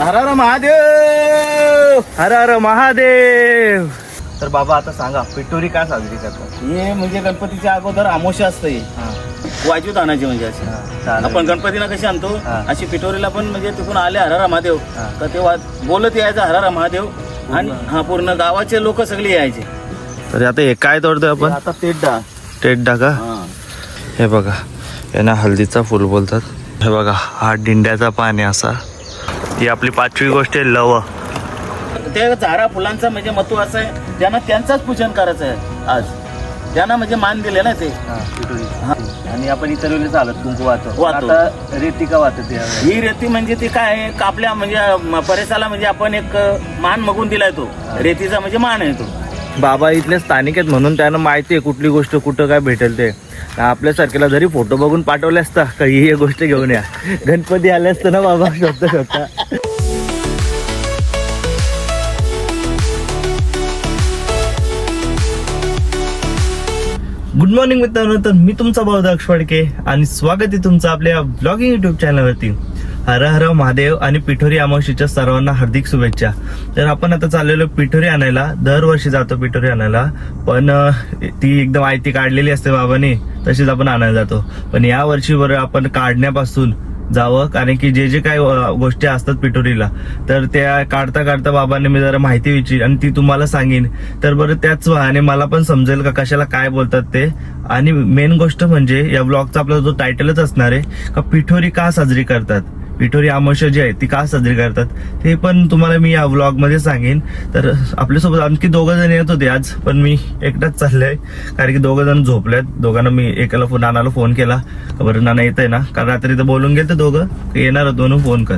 हर हर महादेव हर हर महादेव. तर बाबा आता सांगा पिटोरी काय साजरी करतात? हे म्हणजे गणपतीच्या अगोदर आमोशा असते. वाजूत आणायची म्हणजे अशी. आपण गणपतीला कशी आणतो? हा. अशी पिठोरीला पण म्हणजे तिथून आले हरारा महादेव. हा. तर ते वा- बोलत यायचं हरारा महादेव. आणि हा पूर्ण गावाचे लोक सगळे यायचे. तर आता हे काय तोडतोय आपण? आता तेड्डा टेट डाका हे. बघा यांना हल्दीचा फुल बोलतात. हे बघा हा डिंड्याचा पान आहे असा. ही आपली पाचवी गोष्ट आहे लव. ते झाडा फुलांचं म्हणजे महत्त्व असं आहे त्यांना त्यांचाच पूजन करायचं आहे आज. त्यांना म्हणजे मान दिले ना ते. हा. आणि आपण इतर वेळेस चालत कुंकू वाहतो वाहतो. आता रेती का वाहतो ते ही रेती म्हणजे ती काय आहे? का आपल्या म्हणजे परिसराला म्हणजे आपण एक मान मगून दिलाय तो. रेतीचा म्हणजे मान आहे तो. बाबा इथले स्थानिक आहेत म्हणून त्यांना माहिती आहे कुठली गोष्ट कुठं काय भेटेल ते. आपल्यासारखेला जरी फोटो बघून पाठवले असता काही ही गोष्ट घेऊन या. गणपती आले असतं ना बाबा? शोधता शोधता. गुड मॉर्निंग मित्रांनो तर मी तुमचा भाऊ दाक्ष फडके आणि स्वागत आहे तुमचं आपल्या ब्लॉगिंग युट्यूब चॅनलवरती हर हर महादेव आणि पिठोरी अमावशीच्या सर्वांना हार्दिक शुभेच्छा. तर आपण आता चाललेलो पिठोरी आणायला. दरवर्षी जातो पिठोरी आणायला. पण ती एकदम आयती काढलेली असते बाबाने. तशीच आपण आणायला जातो. पण या वर्षी बरं आपण काढण्यापासून जावं. कारण की जे जे काही गोष्टी असतात पिठोरीला तर त्या काढता काढता बाबांनी मी जरा माहिती विचारी आणि ती तुम्हाला सांगेन. तर बरं त्याच आणि मला पण समजेल का कशाला काय बोलतात ते. आणि मेन गोष्ट म्हणजे या ब्लॉगचा आपला जो टायटलच असणार आहे का पिठोरी का साजरी करतात. पिठोरी अमावस्या जी आहे ती का साजरी करतात ते पण तुम्हाला मी या व्लॉगमध्ये सांगेन. तर आपल्यासोबत आणखी दोघं जण येत होते आज पण मी एकटाच चाललोय कारण की दोघं जण झोपलेत. दोघांना मी एकाला फोन नानाला फोन केला. बरं नाना येत आहे ना? कारण रात्री तर बोलून गेलं दोघं. की येणार दोन फोन कर.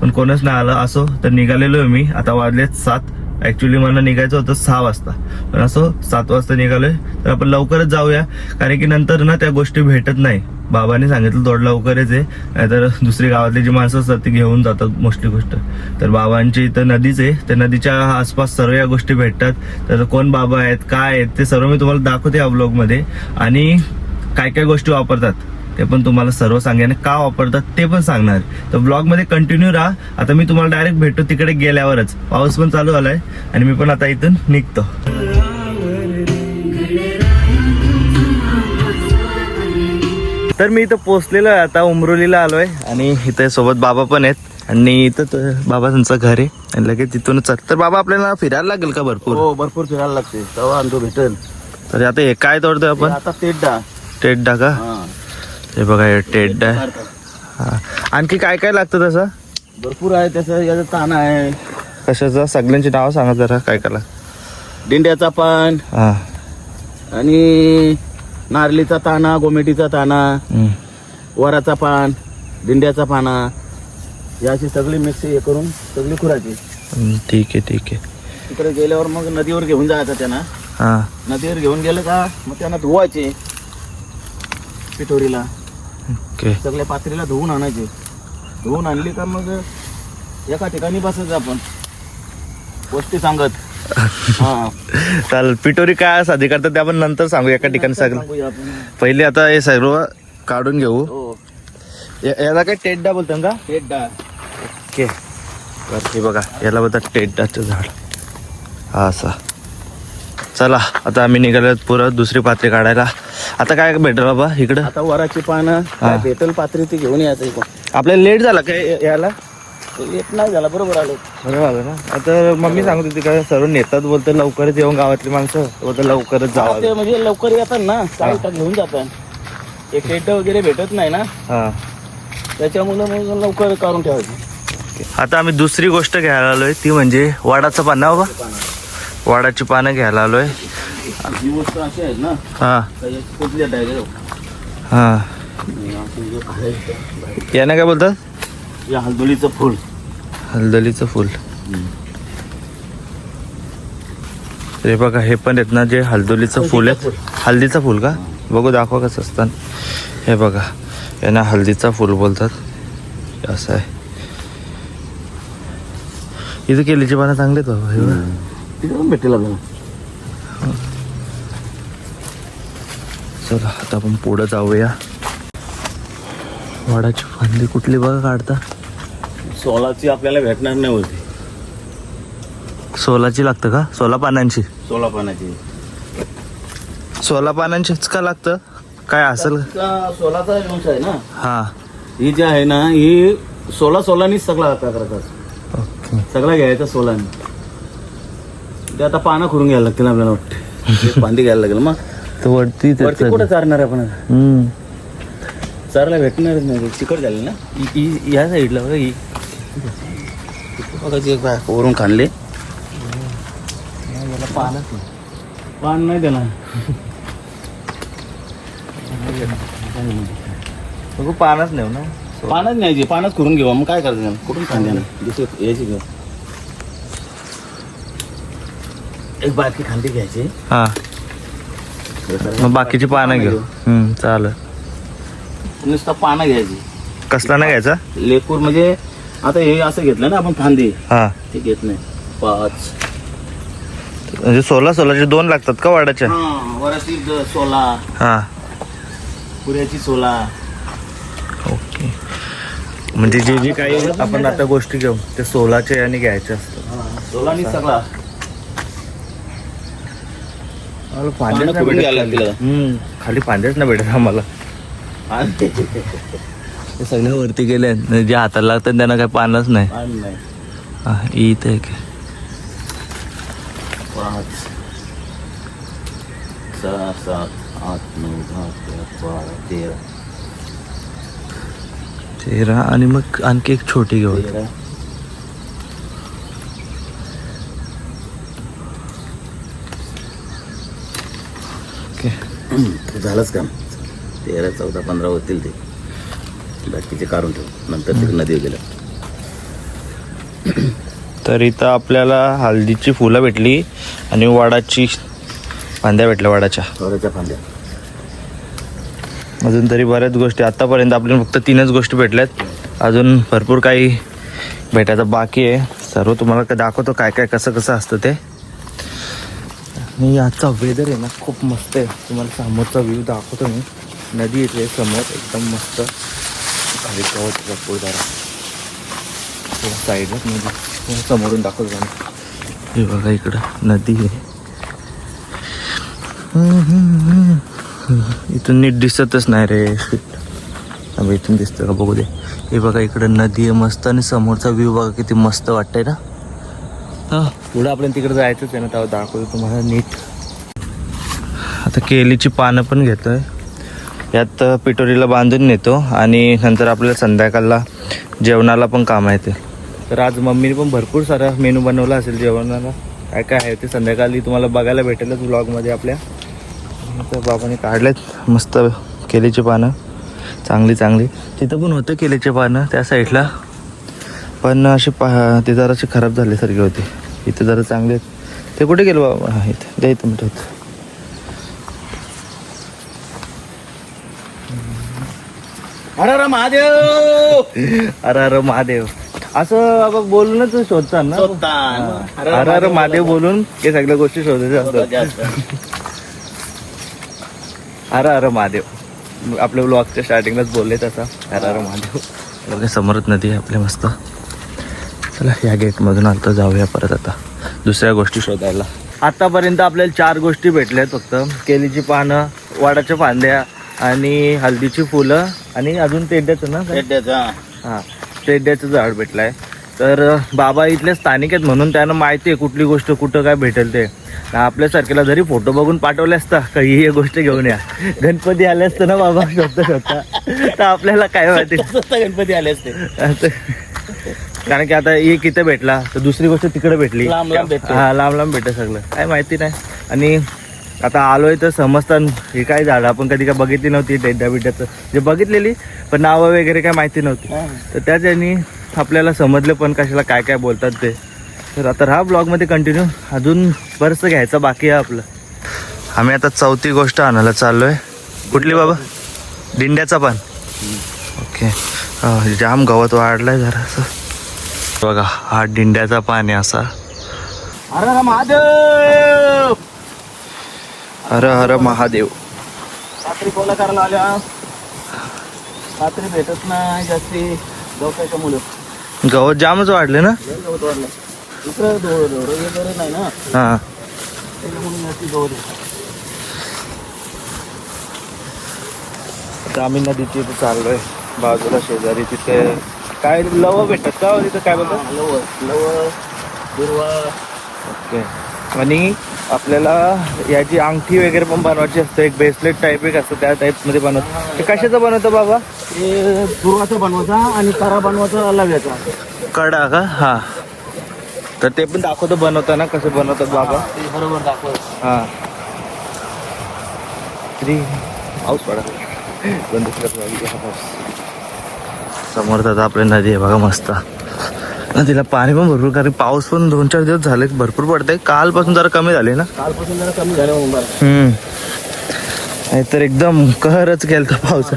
पण कोणच नाही आलं असो तर निघालेलो आहे मी. आता वाजलेत सात. ऍक्च्युली मला निघायचं होतं सहा वाजता. पण असं सात वाजता निघालोय. तर आपण लवकरच जाऊया. कारण की नंतर ना त्या गोष्टी भेटत नाही. बाबांनी सांगितलं थोडं लवकरच आहे नाहीतर दुसरी गावातली जी माणसं असतात ती घेऊन जातात मोस्टली गोष्ट. तर बाबांची इथं नदीच आहे. त्या नदीच्या आसपास सर्व या गोष्टी भेटतात. तर कोण बाबा आहेत काय आहेत ते सर्व मी तुम्हाला दाखवते या ब्लॉगमध्ये आणि काय काय गोष्टी वापरतात. ते पण तुम्हाला सर्व सांगेन. का वापरतात ते पण सांगणार. तर ब्लॉगमध्ये कंटिन्यू राहा. आता मी तुम्हाला डायरेक्ट भेटतो तिकडे गेल्यावरच. पाऊस पण चालू आलाय आणि मी पण आता इथून निघतो. तर मी इथं पोहोचलेलो आहे. आता उमरोलीला आलोय आणि इथे सोबत बाबा पण आहेत. आणि इथं बाबा त्यांचं घर आहे. आणि लगेच तिथूनच तर बाबा आपल्याला फिरायला लागेल का भरपूर? हो भरपूर फिरायला लागते. तेव्हा आणतो भेटेल. तर आता हे काय तोडतोय आपण? आता तेड्डा टेट डाका हा. बघा हे टेट डा हा. आणखी काय काय लागतं तसं? भरपूर आहे त्याचं याचं ताण आहे. कशाचं? सगळ्यांची नावं सांगा जरा काय काय लागतं? दिंड्याचा पान हा. आणि नारलीचा ताना गोमेटीचा ताना हम्म. वराचा पान दिंड्याचा पाना. या अशी सगळी मिक्स हे करून सगळी खुराची. हम्म, ठीक आहे ठीक आहे. तिकडे गेल्यावर मग नदीवर घेऊन जायचं त्यांना. हा. नदीवर घेऊन गेलं का मग त्यांना धुवायचे. पिठोरीला. ओके. सगळ्या पात्रीला धुवून आणायचे. धुवून आणली का मग एका ठिकाणी बसायचं आपण. गोष्टी सांगत. हा. चालेल पिटोरी काय साधी करतात ते आपण नंतर सांगू एका ठिकाणी सगळं. सांगूया आपण. पहिले आता हे सर्व काढून घेऊ. हो. या- याला काय टेड्डा बोलतात का? हेड डाळ ओके हे बघा याला बोलतात टेड्डाचं झाड. हा असा. चला आता आम्ही निघालो पुरं दुसरी पात्री काढायला. आता काय भेटेल बाबा इकडं? आता वराची पानं काय भेटल पात्री ती घेऊन यायचं इकडं. आपल्याला लेट झाला काय याला लेट नाही झाला बरोबर आलो. बरं झालं ना. आता मम्मी सांगत होती काय सर्व नेतात बोलतं लवकरच येऊन गावातली माणसं बोलतं लवकरच जावं. ते म्हणजे लवकर येतात ना तर घेऊन जातात एक टेट वगैरे भेटत नाही ना. हा. त्याच्यामुळे मग लवकर काढून ठेवायचं. आता आम्ही दुसरी गोष्ट घ्यायला आलोय ती म्हणजे वडाचं पान ना बाबा वडाची पानं घ्यायला आलोय. ही वस्तू अशी आहेत ना हा. कुठल्या हा. यानं काय बोलतात? या हलदुलीचं फुल. हलदलीचं फुल. हे बघा हे पण आहेत ना जे हलदोलीचं फुल आहे हल्दीचं फुल का? बघू दाखवा कसं असतं. हे बघा यांना हल्दीचा फुल बोलतात. असं आहे. इथं केलीची पानं चांगली आहेत बाबा हे भेटेल आपल्याला. चला आता आपण पुढं जाऊया. वडाची फांदी कुठली बघा काढता. सोलाची आपल्याला भेटणार नाही होती. सोलाची लागतं का? सोला पानांची. सोला पाण्याची सोला पानांचीच का लागतं? काय असेल? का सोलाचा अंश आहे ना? हा. ही जी आहे ना ही सोला सोलानीच सगळा करतात ओके. सगळा घ्यायचा सोलाने. ते आता पानं खुरून घ्यायला लागतील आपल्याला वाटतं. पांदी घ्यायला लागेल मग. तर वरती ते वरती कुठं चारणार आहे आपण? हम्म. चारला भेटणारच नाही चिकट झाले ना? इ- इ- या साईडला बघा ही बघा ती वरून खाणले पान नाही देणार. बघू पानच नेऊ ना. पानच न्यायची पानच करून घेऊ. मग काय करायचं त्याला? कुठून खांदे ना दुसरी यायची घेऊ एक बारकी खांदी घ्यायची. हा. मग बाकीची पानं घेऊ. हम्म चालेल. नुसतं पानं घ्यायची. कसला नाही घ्यायचा? लेकूर म्हणजे आता हे असं घेतलं ना आपण फांदी. हा. ते घेत नाही. पाच. म्हणजे सोला सोलाचे दोन लागतात का वाडाच्या हा वराची द- सोला. हा. पुऱ्याची सोला. ओके. म्हणजे जे जे काही आपण आता गोष्टी घेऊ ते सोलाचे आणि घ्यायचे असतात. सोलानी सगळा. नाही भेटत खाली. हम्म, खाली नाही भेटत आम्हाला. ते सगळ्या वरती गेले आणि जे हाताला लागतात त्यांना काही पानच नाही. हा, इथं आहे. पाच. सहा सात आठ नऊ दहा अकरा बारा तेरा. तेरा आणि मग आणखी एक छोटी घेऊ तेरा. झालंच काम. तेरा चौदा पंधरा होतील ते. बाकीचे काढून ठेव. नंतर ते नदी गेलं. तर इथं आपल्याला हळदीची फुलं भेटली आणि वाडाची फांद्या भेटल्या वाडाच्या. थोड्याच्या फांद्या. अजून तरी बऱ्याच गोष्टी. आतापर्यंत आपल्याला फक्त तीनच गोष्टी भेटल्यात. अजून भरपूर काही भेटायचं बाकी आहे. सर्व तुम्हाला काय दाखवतो काय काय कसं कसं असतं ते. आणि आजचा वेदर आहे ना खूप मस्त आहे. तुम्हाला समोरचा व्ह्यू दाखवतो मी. नदी येते समोर एकदम मस्त. खाली गवत भरपूर जरा. साईडला नदी. समोरून दाखवतो मी हे बघा इकडं नदी आहे. इथून नीट दिसतच नाही रे. आम्ही इथून दिसतं का? बघू दे. हे बघा इकडं नदी आहे मस्त आणि समोरचा व्ह्यू बघा किती मस्त वाटतंय ना. पुढं आपल्याला तिकडे जायचंच आहे ना तेव्हा दाखवतो तुम्हाला नीट. आता केलीची पानं पण घेतोय. यात पिटोरीला बांधून नेतो आणि नंतर आपल्याला संध्याकाळला जेवणाला पण काम येते तर आज मम्मीने पण भरपूर सारा मेनू बनवला असेल जेवणाला. काय काय आहे ते संध्याकाळी तुम्हाला बघायला भेटेलच व्लॉगमध्ये आपल्या. तर बाबाने काढलेत. मस्त केलीची पानं. चांगली चांगली. तिथं पण होतं केलीचे पानं त्या साईडला पण अशी पा ते जराशी खराब झाल्यासारखी होती. इथे जरा चांगले आहेत. ते कुठे गेलो बाबा? हा इथे. द्या इथं मिठवत अरे अरे महादेव! अरे अरे महादेव. असं बाबा बोलूनच शोधतात ना. हा. अरे अरे महादेव बोलून हे सगळ्या गोष्टी शोधायच्या असतात. अरे अरे महादेव. आपल्या ब्लॉगच्या स्टार्टिंगलाच बोलले तसा. अरे अरे महादेव. बघा समोरच नदी आहे आपल्या मस्त. चला या गेटमधून आता जाऊया परत आता. दुसऱ्या गोष्टी शोधायला. आतापर्यंत आपल्याला चार गोष्टी भेटल्यात फक्त. केलीची पानं वाडाच्या फांद्या आणि हल्दीची फुलं आणि अजून तेंड्याचं ना? पेट्याचा. हां. टेड्याचं झाड भेटलं आहे तर बाबा इथले स्थानिक आहेत म्हणून त्यांना माहिती आहे कुठली गोष्ट कुठं काय भेटेल ते. आणि आपल्यासारख्याला जरी फोटो बघून पाठवले असता काही ही गोष्ट घेऊन या. गणपती आले असतं ना बाबा? शोधता तर आपल्याला काय माहिती गणपती आले असते. कारण की आता एक इथं भेटला तर दुसरी गोष्ट तिकडे भेटली. लांब लांब भेटते. हा लांब लांब भेटत सगळं. काय माहिती नाही. आणि आता आलोय तर समजतात हे काय झाड आपण कधी काय बघितली नव्हती टेड्या बिड्याचं जे बघितलेली पण नावं वगैरे काय माहिती नव्हती. तर त्याच यांनी आपल्याला समजलं पण कशाला काय काय बोलतात ते. तर आता हा ब्लॉगमध्ये कंटिन्यू अजून बरंचसं घ्यायचं बाकी आहे आपलं. आम्ही आता चौथी गोष्ट आणायला चाललोय. कुठली बाबा? दिंड्याचा पण. ओके. जाम गवत वाढलाय जरासं. बघा हा दिंड्याचा पान आहे असा. अरे अरे महादेव! हर हर महादेव. रात्री कोला करायला आल्या. रात्री भेटत नाही जास्ती. गवताच्या मुलं. गवत जामच वाढले ना? गवत वाढलं. इकडं नाही ना? हा. त्याच्यामुळे गवत आता आम्ही नदीच्या इथे चाललोय. बाजूला शेजारी तिथे काय लव भेटतात का तिथं? काय बोलतात? लव लव दुर्वा. ओके. आणि आपल्याला याची अंगठी वगैरे पण बनवायची असते एक ब्रेसलेट टाईप एक असतं त्या टाईपमध्ये बनवत. ते कशाचं बनवतं बाबा? हे दुर्वाचा बनवायचा आणि तारा बनवायचा लाव्याचा. कडा का? हा. तर ते पण दाखवतो बनवताना कसं बनवतात बाबा. ते बरोबर दाखव हा. तरी पाऊस पडा बंद करत नाही हा पाऊस समोर दादा आपली नदी आहे बघा मस्त. नदीला पाणी पण भरपूर कारण पाऊस पण दोन चार दिवस झाले भरपूर पडतंय. कालपासून जरा कमी झाले ना? कालपासून जरा कमी झालं मुंबई हम्म. नाहीतर एकदम कहरच केलं पाऊस.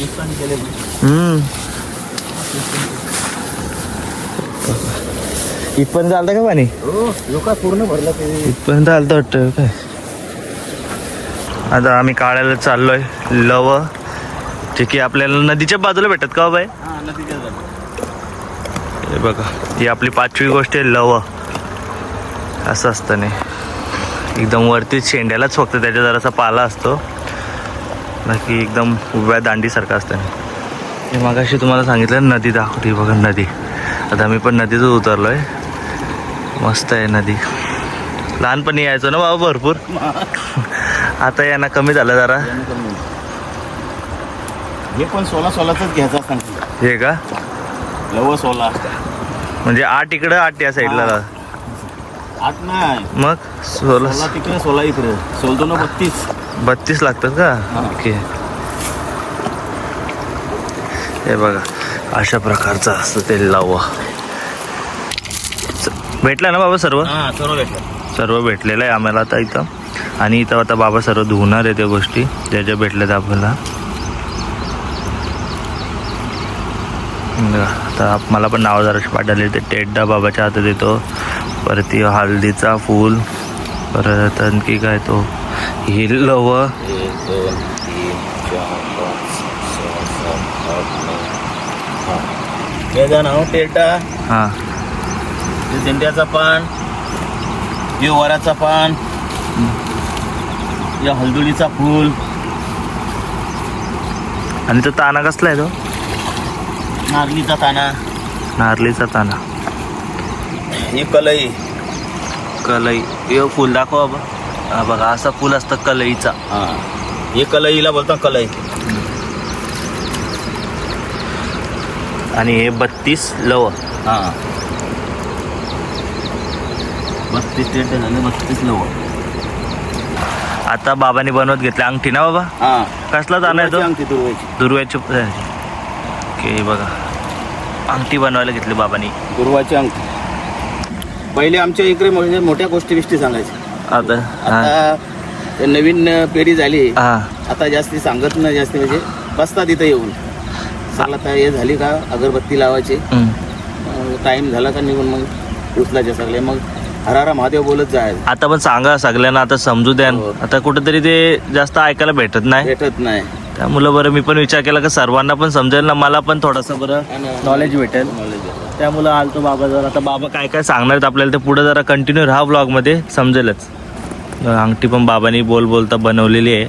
नुकसान केले. हम्म. इथपर्यंत आलतं का पाणी? हो लोका पूर्ण भरलं इथपर्यंत आलतं वाटतं काय? आता आम्ही काढायला चाललोय लव. जे की आपल्याला नदीच्या बाजूला भेटत का हो बाई? हा बघा ही आपली पाचवी गोष्ट आहे लव. असं असतं नाही. एकदम वरती शेंड्यालाच फक्त त्याच्या जरासा पाला असतो. बाकी एकदम उभ्या दांडीसारखं असतं नाही. हे मगाशी तुम्हाला सांगितलं नदी दाखवते बघा नदी. आता मी पण नदीतच उतरलोय. मस्त आहे नदी. लहानपणी यायचो ना बाबा भरपूर? आता यांना कमी झालं जरा. हे पण सोळा सोळाच घ्यायचा सांगतो हे का? लव सोळा म्हणजे आठ इकडं आठ या साईडला. आठ नाही. मग? सोळा सोळा तिकडे सोळा इकडे. सोलतो ना बत्तीस. बत्तीस लागतात का. ओके. हे बघा अशा प्रकारचं असतं ते लावा. भेटला ना बाबा सर्व? हा सर्व भेटलं. सर्व भेटलेलं आहे आम्हाला आता इथं. आणि इथं आता बाबा सर्व धुवणार आहे त्या गोष्टी. ज्या ज्या भेटल्यात आपल्याला. आता मला पण नाव जराशी पाठवले ते टेड्डा बाबाच्या हातात येतो. परत हळदीचा फूल. परत आणखी काय तो? हिलव एक दोन तीन चार पाच सहा सात आठ नऊ हा. हे जा नाव टेटा झेंड्याचा पान. हे वराचा पान. या हलदुलीचा फूल आणि तो ताना कसला आहे तो? नारलीचा ताना. नारलीचा ताना. हे कलई. कलई. हे फुल दाखव हा बघा असा फुल असतं कलईचा. हा. हे कलईला बोलता कलई. आणि हे बत्तीस लव हा. बत्तीस झाले बत्तीस नऊ आता बाबांनी बनवत घेतले अंगठी ना बाबा? हा. कसला आहे तो? अंगठी दुर्वाची दुर्व्याची ओके बघा. अंगठी बनवायला घेतली बाबांनी. दुर्वाची अंगठी. पहिले आमच्या इकडे म्हणजे मोठ्या गोष्टी बिष्टी सांगायच्या. आता आता नवीन पेढी झाली. हा. आता जास्ती सांगत नाही जास्ती म्हणजे बसतात इथं येऊन. आता हे झाली का? अगरबत्ती लावायची. टाइम झाला का निघून मग? उचलायचे सगळे. मग हरारा महादेव बोलत जायचं आता पण सांगा सगळ्यांना आता समजू द्या. हो. आता कुठेतरी ते जास्त ऐकायला भेटत नाही. भेटत नाही. त्यामुळं बरं मी पण विचार केला की सर्वांना पण समजेल ना मला पण थोडंसं बरं नॉलेज भेटेल. त्यामुळं आलतो बाबा जर. आता बाबा काय काय सांगणार आहेत आपल्याला ते पुढे जरा कंटिन्यू राहा ब्लॉगमध्ये समजेलच. अंगठी पण बाबांनी बोल बोलता बनवलेली आहे.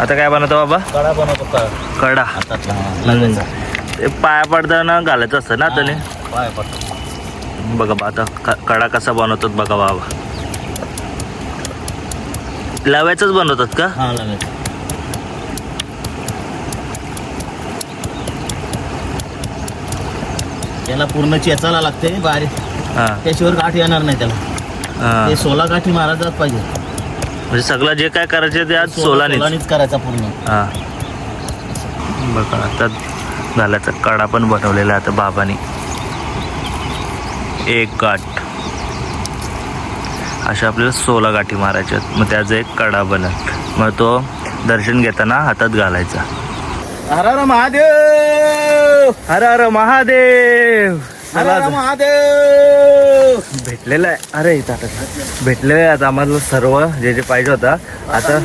आता काय बनवतो बाबा? कडा बनवतो का? कडा. हातातला. ते पाया पडताना घालायचं असतं ना त्याने पाय पडतो. बघा बा आता कडा कसा बनवतात बघा बाबा लव्याचंच बनवतात का? हा त्याला पूर्ण चेचायला लागते बारीक. हा. त्याशिवाय गाठ येणार नाही त्याला. हा. ते सोला गाठी महाराजात पाहिजे. म्हणजे सगळं जे काय करायचे ते आज सोलानीच. करायचा पूर्ण. हा. बघा आता घालायचा कडा पण बनवलेला आहे आता बाबांनी. एक गाठ. अशा आपल्याला सोळा गाठी मारायच्या. मग त्याचा एक कडा बनत. मग तो दर्शन घेताना हातात घालायचा. हर हर महादेव! हर हर महादेव. महादेव! भेटलेलं आहे. अरे इथं आता. भेटलेलं आहे. आता आम्हाला सर्व जे जे पाहिजे होता. आता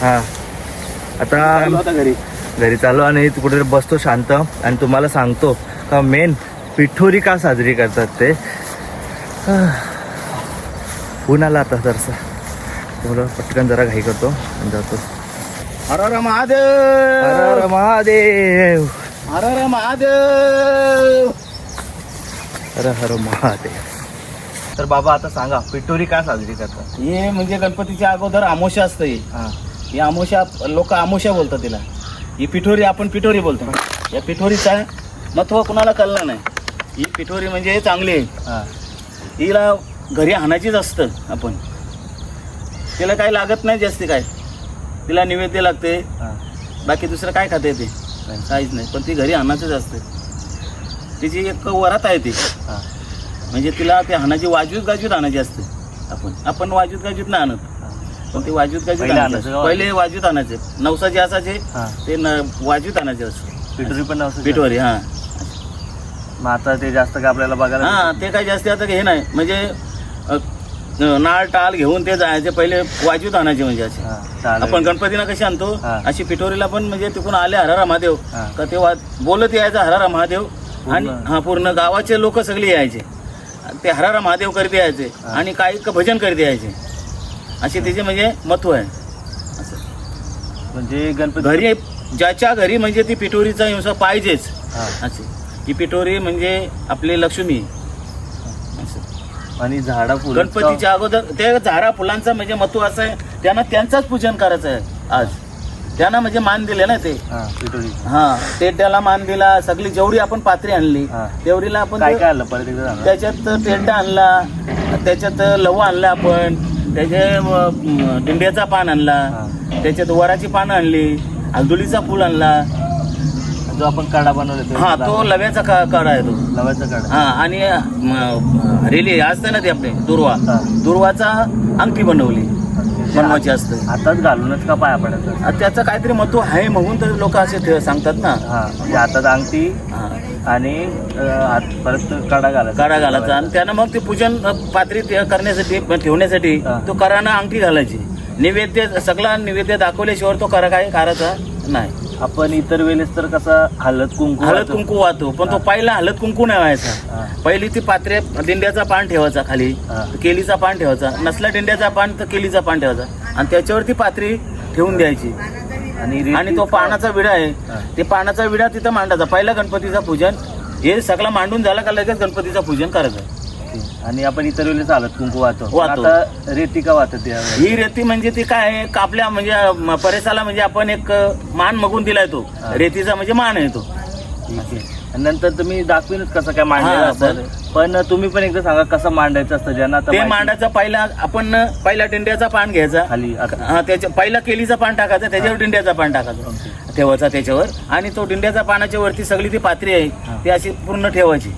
हा. आता घरी. घरी चालू आणि कुठेतरी बसतो शांत. आणि तुम्हाला सांगतो का मेन पिठोरी का साजरी करतात ते? ऊन आला आता जरसा त्यामुळं पटकन जरा घाई करतो आणि जातो. हर महादेव! हर महादेव! हर हर महादेव! हर हर महादेव! तर बाबा आता सांगा पिठोरी का साजरी करतात? हे म्हणजे गणपतीच्या अगोदर आमोशा असतं हे. हां. ही आमोशा लोक आमोशा बोलतात तिला. ही पिठोरी आपण पिठोरी बोलतो. या पिठोरीचा महत्त्व कुणाला कळलं नाही. ही पिठोरी म्हणजे चांगली आहे. हिला घरी आणायचीच असतं आपण. तिला काही लागत नाही जास्ती काय. तिला नैवेद्य लागते. बाकी दुसरं काय खाते ते? काहीच नाही. पण ती घरी आणायचीच असते. तिची एक वरात आहे ती. म्हणजे तिला ते हाणाची वाजवीत गाजवीत आणायची असते. आपण. आपण वाजवीत गाजवीत नाही आणत. पण ते वाजवीत गाजवीत पहिले आणायचे. आणायचं? पहिले वाजवीत आणायचे. नवसाचे असायचे. ते न वाजवीत आणायचे असते. पिठोरी पण पिठोरी हा. मग आता ते जास्त काय आपल्याला बघायला हा ते काही जास्ती आता हे नाही. म्हणजे नाळ टाळ घेऊन ते जायचे पहिले वाजवीत आणायचे म्हणजे असे. आपण गणपतीला कशी आणतो. अशी पिठोरीला पण म्हणजे तिकडून आले हरारा महादेव. का ते बोलत यायचं हरारा महादेव. आणि. हा पूर्ण गावाचे लोक सगळे यायचे. ते हरारा महादेव करते यायचे. आणि काही क- भजन करते यायचे. असे त्याचे म्हणजे महत्त्व आहे. असं. म्हणजे गणपती घरी ज्याच्या घरी म्हणजे ती पिठोरीचा हिंसा पाहिजेच. असे. ही पिठोरी म्हणजे आपली लक्ष्मी. आणि झाडा फुल गणपतीच्या अगोदर ते झाडा फुलांचं म्हणजे महत्त्व असं आहे. त्यांना त्यांचाच पूजन करायचं आहे आज. त्यांना म्हणजे मान दिले ना ते. हां हा ते त्याला मान दिला. सगळी जेवढी आपण पात्री आणली. तेवढीला आपण काय काय आलं परत त्याच्यात टेंडा आणला त्याच्यात लव आणला आपण त्याचे अं, दिंड्याचा पान आणला. त्याच्यात वराची पानं आणली हलदुलीचा फुल आणला जो आपण काढा बनवला हा तो लव्याचा का काढा आहे तो? लवाचा काढा. हा आणि म, रेली असते ना ते आपले दुर्वा. हा. दुर्वाचा अंगठी बनवली बनवायची असते. हातात घालूनच का पाया पडायचं आणि त्याचं काहीतरी महत्त्व आहे म्हणून तर लोक असे ते सांगतात ना. हा म्हणजे हातात अंगठी हा. आणि अं, हात परत काढा घालायचा. काढा घालायचा. आणि त्यानं मग ते पूजन पात्री ते करण्यासाठी ठेवण्यासाठी हा. तो करानं अंगठी घालायची. नैवेद्य सगळा नैवेद्य दाखवल्याशिवाय तो करा काय करायचा नाही. आपण इतर वेळेस तर कसा हळद कुंकू हळद वाहतो. कुंकू वाहतो. पण तो पहिला हळद कुंकू नाही व्हायचा. हा. पहिली ती पात्रे दिंड्याचा पान ठेवायचा खाली. हा. केलीचा पान ठेवायचा. नसला दिंड्याचा पान तर केलीचा पान ठेवायचा. आणि त्याच्यावर ती पात्री ठेवून द्यायची. आणि रेती- आणि तो पानाचा विडा हा. आहे ते पानाचा विडा तिथं मांडायचा. पहिला गणपतीचा पूजन हे सगळं मांडून झालं का लगेच गणपतीचं पूजन करायचं? आणि आपण इतर वेळेस हळद कुंकू वाहतो. आता रेती का वाहतात? ही रेती म्हणजे ती काय आहे? का आपल्या म्हणजे म, परेसाला म्हणजे आपण एक अ, मान मगून दिलाय तो. हा. रेतीचा म्हणजे मान आहे तो. ठीक आहे. आणि नंतर तुम्ही दाखवीनच कसं काय मांडायचं हा, पण तुम्ही पण एकदा सांगा कसं मांडायचं असतं? ज्यांना आता ते माहिती- मांडाचा पहिला आपण पहिला टिंड्याचा पान घ्यायचा. खाली आता. हा त्याच्या पहिला केलीचा पान टाकायचा त्याच्यावर डिंड्याचा पान टाकायचा. ओके. ठेवायचा त्याच्यावर. आणि तो डिंड्याचा पानाच्या वरती सगळी ती पात्री हा. आहे ती अशी पूर्ण ठेवायची.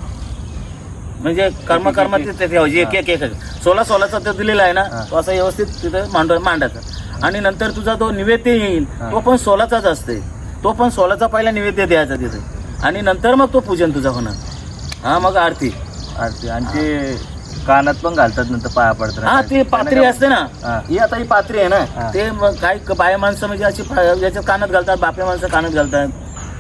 म्हणजे कर्म कर्म तिथे ठेवायची एक एक एक. सोळा सोळाचा तो दिलेला आहे ना. तो असा व्यवस्थित तिथे मांड मांडायचा. आणि नंतर तुझा तो निवेद्य येईल. तो पण सोलाचाच असते. तो पण सोलाचा पहिला निवेद्य द्यायचा तिथे. आणि नंतर मग तो पूजन तुझा होणार. हा मग आरती. आरती. आणि ते कानात पण घालतात नंतर पाया पडतात. हा ती पात्री असते ना. हा. आता ही पात्री आहे. ना. ते मग काही बाया माणसं म्हणजे अशी याच्यात कानात घालतात बाप्या माणसं कानात घालतात.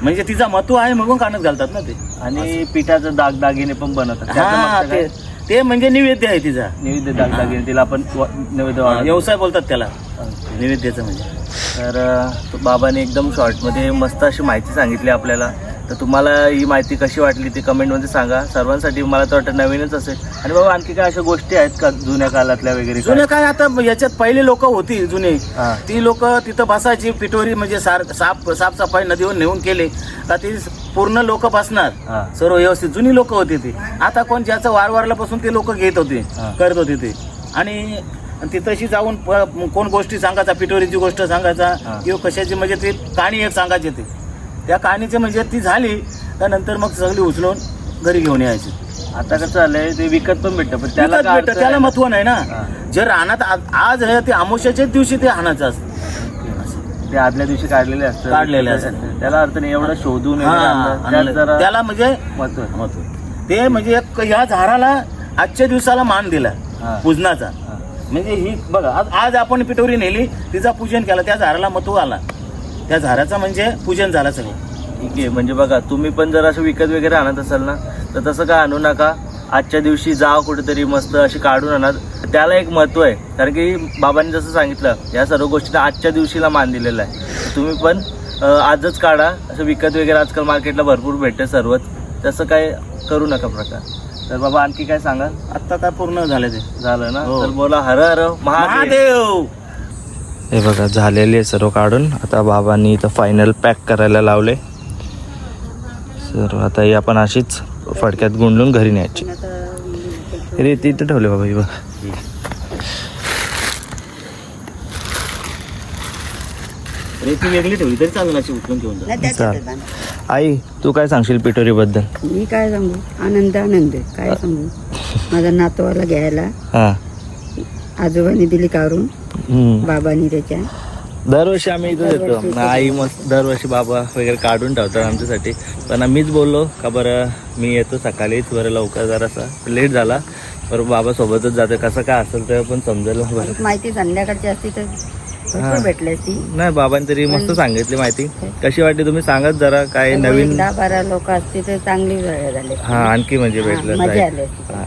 म्हणजे तिचा महत्त्व आहे म्हणून कानात घालतात ना ते. आणि पिठाचं दागदागिने पण बनवतात. त्याचं मागचं ते काय? ते म्हणजे निवेद्य आहे तिचा. नैवेद्य दागदागिने तिला आपण व- नैवेद्य हा, वाढवतो. व्यवसाय बोलतात त्याला. निवेद्याचं म्हणजे. तर अ, तो बाबाने एकदम शॉर्टमध्ये मस्त अशी माहिती सांगितली आपल्याला. तर तुम्हाला ही माहिती कशी वाटली ती कमेंटमध्ये सांगा सर्वांसाठी मला तर वाटतं नवीनच असेल आणि बाबा आणखी काय अशा गोष्टी आहेत का जुन्या काळातल्या वगैरे काय? जुने काय आता याच्यात पहिले लोक होती जुने. ती लोक तिथं बसायची पिठोरी म्हणजे सार साफ साफसफाई नदीवर नेऊन केले का ती पूर्ण लोक बसणार. सर्व व्यवस्थित जुनी लोक होती ती आता कोण ज्याचं वार वारल्यापासून ते लोक घेत होते. करत होते ते आणि तिथंशी जाऊन कोण गोष्टी सांगायचा पिठोरीची गोष्ट सांगायचा. किंवा कशाची म्हणजे ती कहाणी एक सांगायची ती त्या कहाणीची म्हणजे ती झाली त्यानंतर मग सगळी उचलून घरी घेऊन यायची आता कसं झालंय ते विकत पण भेटतं पण त्याला काय भेटतं, अर्थ त्याला आहे? महत्त्व नाही ना हा. जे रानात आज- आज आहे ते अमावस्याच्याच दिवशी ते हाणाचं असतं ते आदल्या दिवशी काढलेले असतात काढलेले असतात. त्याला अर्थ नाही एवढं शोधून हा, वगैरे आणलं. त्यात आणलं. जरा त्याला म्हणजे महत्त्व आहे. महत्त्व ते म्हणजे एक ह्या झाडाला आजच्या दिवसाला मान दिला हा. पूजनाचा हा. म्हणजे ही बघा आज आज आपण पिठोरी नेली तिचा पूजन केलं त्या झाडाला महत्त्व आला त्या झाडाचा म्हणजे पूजन झालंच नाही ठीक आहे म्हणजे बघा तुम्ही पण जर असं विकत वगैरे आणत असाल ना तर तसं काय आणू नका. आजच्या दिवशी जा कुठेतरी मस्त अशी काढून आणा. त्याला एक महत्त्व आहे कारण की बाबांनी जसं सांगितलं या सर्व गोष्टींना आजच्या दिवशीला मान दिलेला आहे. तुम्ही पण आजच काढा. असं विकत वगैरे आजकाल मार्केटला भरपूर भेटते सर्वच. तसं काय करू नका प्रकार. तर बाबा आणखी काय सांगा आता काय पूर्ण झालं ते. झालं ना? हो. तर बोला हर हर महादेव! हे बघा झालेली आहे सर्व काढून. आता बाबांनी इथं फायनल पॅक करायला लावले. सर्व आता ही आपण अशीच फडक्यात गुंडलून घरी न्यायची. रे तिथं ठेवले बाबा ही बघा. रेती वेगळी ठेवली तरी चालेल अशी उचलून घेऊन जा चाल. आई तू काय सांगशील पिटोरी बद्दल मी काय सांगू? आनंद आनंद काय सांगू? माझा नातवाला घ्यायला. हा. आजोबांनी दिली काढून हम्म. बाबांनी त्याच्या. दरवर्षी आम्ही इथं येतो. आई मस्त दरवर्षी बाबा वगैरे काढून ठेवतात आमच्यासाठी. पण मीच बोललो का बरं मी येतो सकाळीच बरं लवकर जरासा. लेट झाला बरं बाबा सोबतच जाते. कसं काय असेल तर पण समजेल ना बरं. माहिती संध्याकाळची असती तर भरपूर भेटली असती. नाही बाबांनी तरी मस्त सांगितली माहिती. कशी वाटली तुम्ही? सांगत जरा काय नवीन दहा बारा लोक असते तर चांगली वेळ झाली. हा आणखी म्हणजे हा, भेटलं मजा जाईल. आली असती. हा.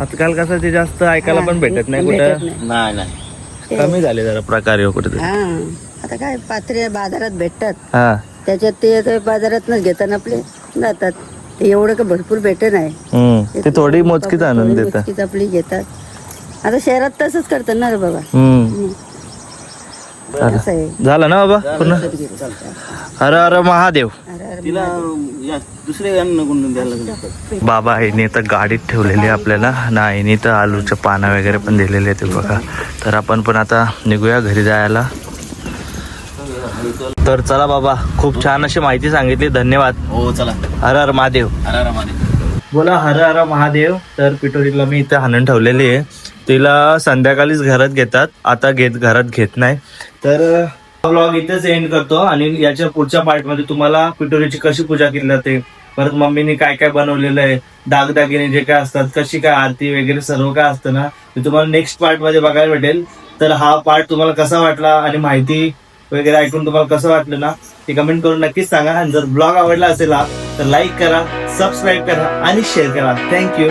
आजकाल कसं ते जास्त ऐकायला पण भेटत नाही भेटत कुठं? नाही. नाही नाही. ते- कमी झाले जरा प्रकार हो कुठे हा. आता काय पात्रे बाजारात भेटतात. हा. त्याच्यात ते आता बाजारातनच घेतात आपले जातात. ते एवढं का भरपूर भेट नाही. हम्म. ते थोडी मोजकीच आणून थोडी देतात. मोजकीच आपली घेतात. आता शहरात तसंच करतात ना रे बाबा. हम्म. असं आहे. झालं ना बाबा? पूर्ण? हर हर महादेव. अरे अरे तिला या दुसरे यांना गुंडून द्यायला लागलं. बाबा आईने तर गाडीत ठेवलेली आहे आपल्याला. आणि आईने तर आलूच्या पानं वगैरे पण दिलेले आहेत बघा. तर आपण पण आता निघूया घरी जायला. तर चला बाबा खूप छान अशी माहिती सांगितली. धन्यवाद. हो चला. हर हर महादेव. अरे अरे महादेव. बोला हर हर महादेव. तर पिटोरीला मी इथे हाणून ठेवलेली आहे. तिला संध्याकाळीच घरात घेतात. आता घेत घरात घेत नाही. तर ब्लॉग इथेच एंड करतो आणि याच्या पुढच्या पार्टमध्ये तुम्हाला पिटोरीची कशी पूजा केली जाते परत मम्मीने काय काय बनवलेलं आहे दागदागिने जे काय असतात कशी काय आरती वगैरे सर्व काय असतं ना ते तुम्हाला नेक्स्ट पार्टमध्ये बघायला भेटेल. तर हा पार्ट तुम्हाला कसा वाटला आणि माहिती वगैरे ऐकून तुम्हाला कसं वाटलं ना ते कमेंट करून नक्कीच सांगा. आणि जर ब्लॉग आवडला असेल तर लाईक करा सबस्क्राईब करा आणि शेअर करा. थँक्यू